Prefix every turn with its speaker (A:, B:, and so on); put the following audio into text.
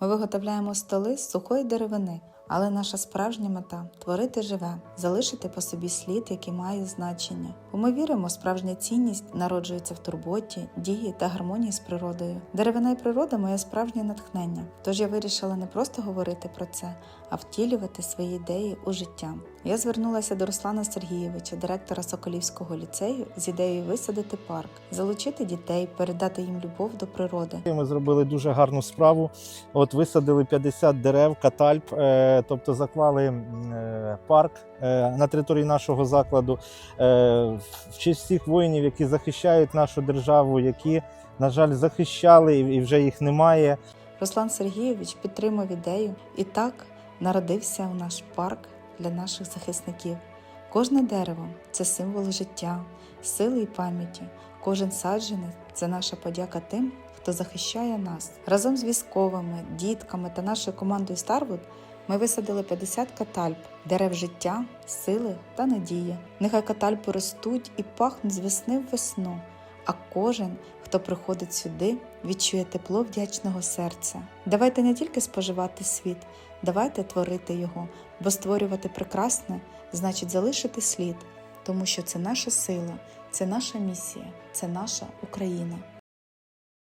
A: Ми виготовляємо столи з сухої деревини, але наша справжня мета творити живе, залишити по собі слід, який має значення. Бо ми віримо, справжня цінність народжується в турботі, дії та гармонії з природою. Деревина і природа моє справжнє натхнення. Тож я вирішила не просто говорити про це, а втілювати свої ідеї у життя. Я звернулася до Руслана Сергійовича, директора Соколівського ліцею, з ідеєю висадити парк, залучити дітей, передати їм любов до природи.
B: Ми зробили дуже гарну справу. От висадили 50 дерев, катальп, е, тобто заклали е, парк е, на території нашого закладу. В честь всіх воїнів, які захищають нашу державу, які, на жаль, захищали і і вже їх немає.
A: Руслан Сергійович підтримав ідею, і так народився у наш парк для наших захисників. Кожне дерево це символ життя, сили і пам'яті. Кожен саджанець це наша подяка тим, хто захищає нас. Разом з військовими, дітками та нашою командою Старвуд ми висадили 50 катальп, дерев життя, сили та надії. Нехай катальпи ростуть і пахнуть з весни в весну, а кожен, хто приходить сюди, відчує тепло вдячного серця. Давайте не тільки споживати світ, давайте творити його, бо створювати прекрасне значить залишити слід, тому що це наша сила, це наша місія, це наша Україна.